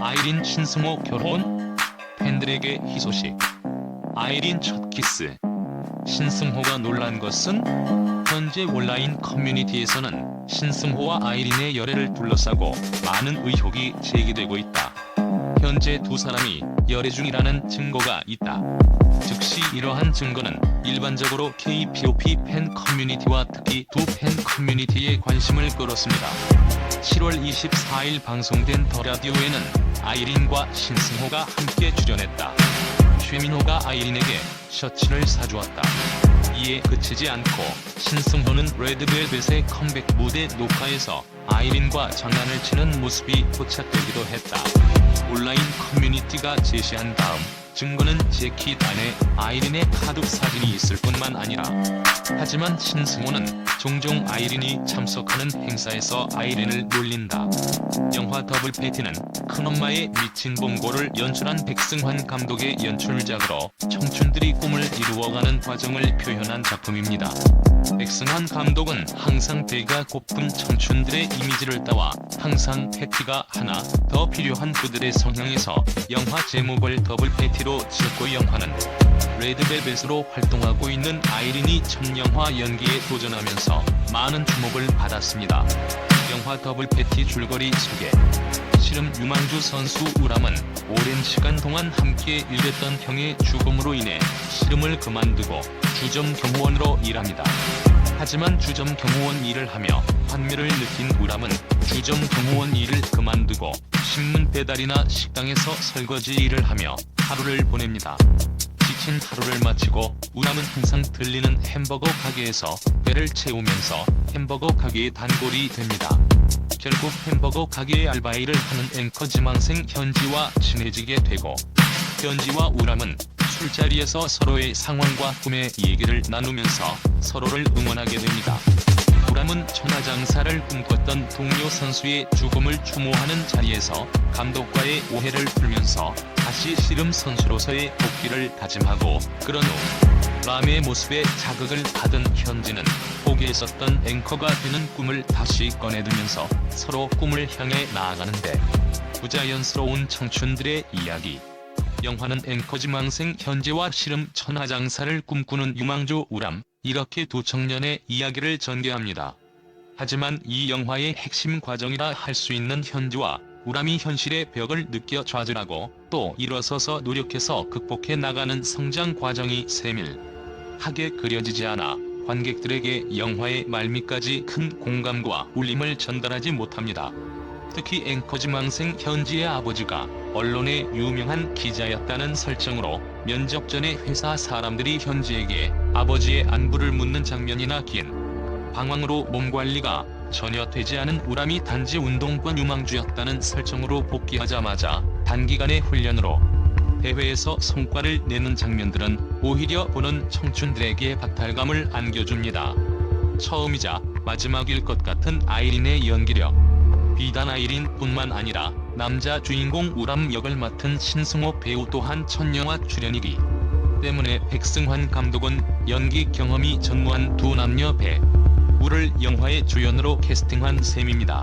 아이린 신승호 결혼? 팬들에게 희소식. 아이린 첫 키스. 신승호가 놀란 것은 현재 온라인 커뮤니티에서는 신승호와 아이린의 열애를 둘러싸고 많은 의혹이 제기되고 있다. 현재 두 사람이 열애 중이라는 증거가 있다. 즉시 이러한 증거는 일반적으로 K-POP 팬 커뮤니티와 특히 두 팬 커뮤니티의 관심을 끌었습니다. 7월 24일 방송된 더 라디오에는 아이린과 신승호가 함께 출연했다. 최민호가 아이린에게 셔츠를 사주었다. 이에 그치지 않고 신승호는 레드벨벳의 컴백 무대 녹화에서 아이린과 장난을 치는 모습이 포착되기도 했다. 온라인 커뮤니티가 제시한 다음 증거는 재킷 안에 아이린의 카드 사진이 있을 뿐만 아니라 하지만 신승호는 종종 아이린이 참석하는 행사에서 아이린을 놀린다. 영화 더블 패티는 큰엄마의 미친 봉고를 연출한 백승환 감독의 연출작으로 청춘들이 꿈을 이루어가는 과정을 표현한 작품입니다. 백승환 감독은 항상 배가 고픈 청춘들의 이미지를 따와 항상 패티가 하나 더 필요한 그들의 성향에서 영화 제목을 더블 패티로 지었고 영화는 레드벨벳으로 활동하고 있는 아이린이 첫 영화 연기에 도전하면서 많은 주목을 받았습니다. 영화 더블 패티 줄거리 소개 실은 유망주 선수 우람은 오랜 시간 동안 함께 일했던 형의 죽음으로 인해 씨름을 그만두고 주점 경호원으로 일합니다. 하지만 주점 경호원 일을 하며 환멸을 느낀 우람은 주점 경호원 일을 그만두고 신문 배달이나 식당에서 설거지 일을 하며 하루를 보냅니다. 지친 하루를 마치고 우람은 항상 들리는 햄버거 가게에서 배를 채우면서 햄버거 가게의 단골이 됩니다. 결국 햄버거 가게의 알바일을 하는 앵커 지망생 현지와 친해지게 되고 현지와 우람은 술자리에서 서로의 상황과 꿈의 얘기를 나누면서 서로를 응원하게 됩니다. 우람은 천하장사를 꿈꿨던 동료 선수의 죽음을 추모하는 자리에서 감독과의 오해를 풀면서 다시 씨름 선수로서의 복귀를 다짐하고 그런 후 람의 모습에 자극을 받은 현지는 포기했었던 앵커가 되는 꿈을 다시 꺼내들면서 서로 꿈을 향해 나아가는데 부자연스러운 청춘들의 이야기. 영화는 앵커지망생 현재와 씨름 천하장사를 꿈꾸는 유망주 우람 이렇게 두 청년의 이야기를 전개합니다. 하지만 이 영화의 핵심 과정이라 할 수 있는 현지와 우람이 현실의 벽을 느껴 좌절하고 또 일어서서 노력해서 극복해 나가는 성장 과정이 세밀하게 그려지지 않아 관객들에게 영화의 말미까지 큰 공감과 울림을 전달하지 못합니다. 특히 앵커 지망생 현지의 아버지가 언론의 유명한 기자였다는 설정으로 면접 전에 회사 사람들이 현지에게 아버지의 안부를 묻는 장면이나 긴 방황으로 몸 관리가 전혀 되지 않은 우람이 단지 운동권 유망주였다는 설정으로 복귀하자마자 단기간의 훈련으로 대회에서 성과를 내는 장면들은 오히려 보는 청춘들에게 박탈감을 안겨줍니다. 처음이자 마지막일 것 같은 아이린의 연기력. 비단 아이린뿐만 아니라 남자 주인공 우람 역을 맡은 신승호 배우 또한 첫 영화 출연이기 때문에 백승환 감독은 연기 경험이 전무한 두 남녀 배우를 영화의 주연으로 캐스팅한 셈입니다.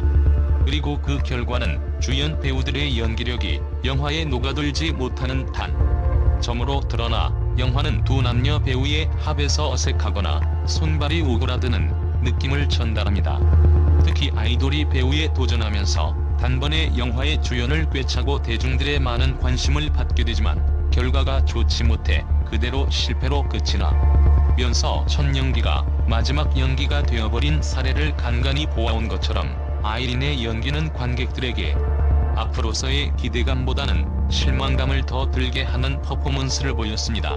그리고 그 결과는 주연 배우들의 연기력이 영화에 녹아들지 못하는 단 점으로 드러나 영화는 두 남녀 배우의 합에서 어색하거나 손발이 오그라드는 느낌을 전달합니다. 특히 아이돌이 배우에 도전하면서 단번에 영화의 주연을 꿰차고 대중들의 많은 관심을 받게 되지만 결과가 좋지 못해 그대로 실패로 끝이 나 면서 첫 연기가 마지막 연기가 되어버린 사례를 간간히 보아온 것처럼 아이린의 연기는 관객들에게 앞으로서의 기대감보다는 실망감을 더 들게 하는 퍼포먼스를 보였습니다.